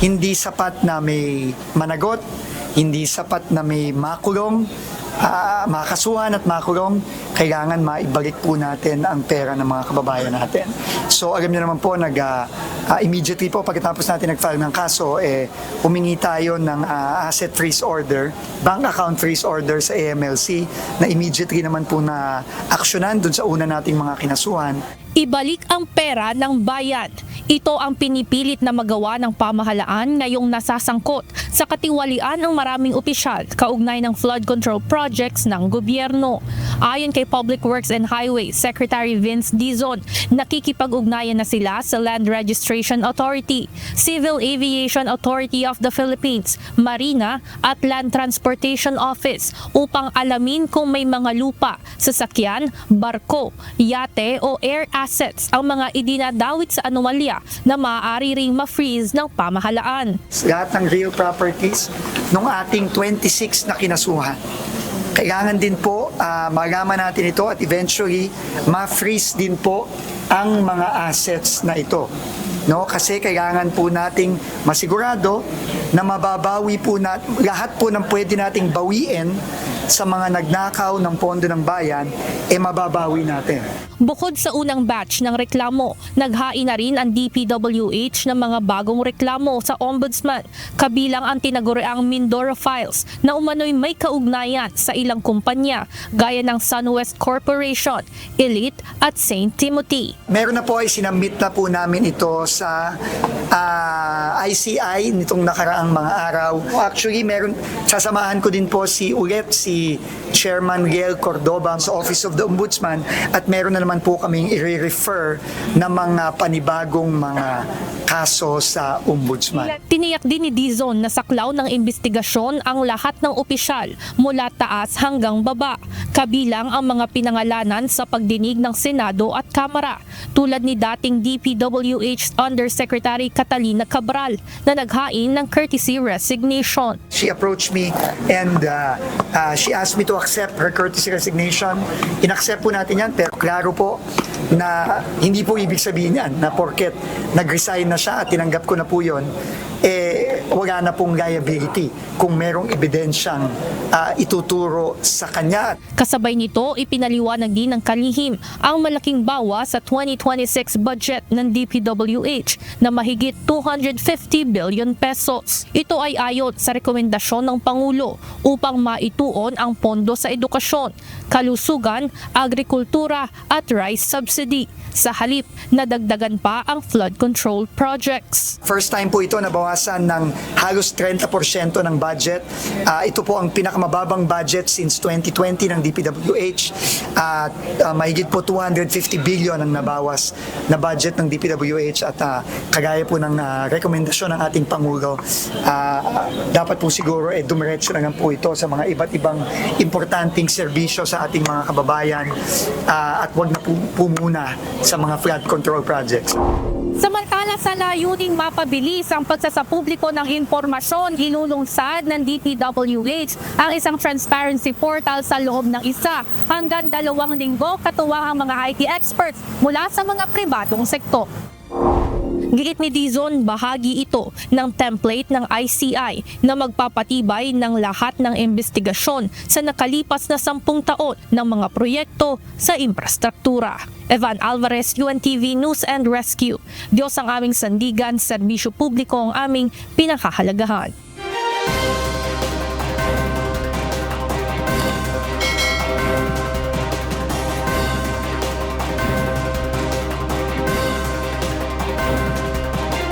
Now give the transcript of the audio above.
hindi sapat na may managot, hindi sapat na may makulong, ah, makasuhan at makulong, kailangan maibalik po natin ang pera ng mga kababayan natin. So alam niyo naman po, nag, ah, ah, immediately po pagkatapos natin nag-file ng kaso, eh, humingi tayo ng ah, asset freeze order, bank account freeze order sa AMLC na immediately naman po na aksyonan dun sa una nating mga kinasuhan. Ibalik ang pera ng bayan. Ito ang pinipilit na magawa ng pamahalaan ngayong nasasangkot sa katiwalian ng maraming opisyal kaugnay ng flood control projects ng gobyerno. Ayon kay Public Works and Highways Secretary Vince Dizon, nakikipag-ugnayan na sila sa Land Registration Authority, Civil Aviation Authority of the Philippines, Marina at Land Transportation Office upang alamin kung may mga lupa, sasakyan, barko, yate o air assets ang mga idinadawit sa anomalya na maaari ring ma-freeze ng pamahalaan. lahat ng real properties nung ating 26 na kinasuhan. Kailangan din po ah, malaman natin ito at eventually ma-freeze din po ang mga assets na ito. No, kasi kailangan po nating masigurado na mababawi po na lahat po ng pwede nating bawiin sa mga nagnakaw ng pondo ng bayan, eh mababawi natin. Bukod sa unang batch ng reklamo, naghain na rin ang DPWH ng mga bagong reklamo sa Ombudsman, kabilang ang tinaguriang Mindoro Files na umano'y may kaugnayan sa ilang kumpanya gaya ng SunWest Corporation, Elite at St. Timothy. Meron na po ay sinamit na po namin ito sa ah, ICI nitong nakaraang mga araw. Actually, meron sasamahan ko din po si ulit si Chairman Riel Cordoba sa Office of the Ombudsman at meron na naman po kaming i-refer na mga panibagong mga kaso sa Ombudsman. Tiniyak din ni Dizon na saklaw ng investigasyon ang lahat ng opisyal mula taas hanggang baba, kabilang ang mga pinangalanan sa pagdinig ng Senado at Kamara, tulad ni dating DPWH Undersecretary Catalina Cabral na naghain ng courtesy resignation. She approached me and uh, uh, she asked me to accept her courtesy resignation. Inaccept po natin yan, pero klaro po na hindi po ibig sabihin yan na porket nag-resign na siya at tinanggap ko na po yun, eh wala na pong liability kung merong ebidensyang uh, ituturo sa kanya. Kasabay nito, ipinaliwanag din ng kalihim ang malaking bawa sa 2026 budget ng DPWH na mahigit 250 billion pesos. Ito ay ayon sa rekomendasyon ng Pangulo upang maituon ang pondo sa edukasyon, kalusugan, agrikultura at rice subsidy sa halip na dagdagan pa ang flood control projects. First time po ito nabawasan ng halos 30% ng budget. Ah, ito po ang pinakamababang budget since 2020 ng DPWH. At ah, mahigit po 250 billion ang nabawas na budget ng DPWH at ah, kagaya po ng ah, rekomendasyon ng ating Pangulo, ah, dapat po siguro eh, dumiretso na po ito sa mga iba't ibang importanteng serbisyo sa ating mga kababayan ah, at wag na po, po muna sa mga flood control projects. Samantala sa layuning mapabilis ang pagsasapubliko ng impormasyon, inulungsad ng DPWH ang isang transparency portal sa loob ng isa hanggang dalawang linggo katuwang ang mga IT experts mula sa mga pribadong sektor. Giit ni Dizon, bahagi ito ng template ng ICI na magpapatibay ng lahat ng investigasyon sa nakalipas na sampung taon ng mga proyekto sa infrastruktura. Evan Alvarez, UNTV News and Rescue. Diyos ang aming sandigan, serbisyo publiko ang aming pinakahalagahan.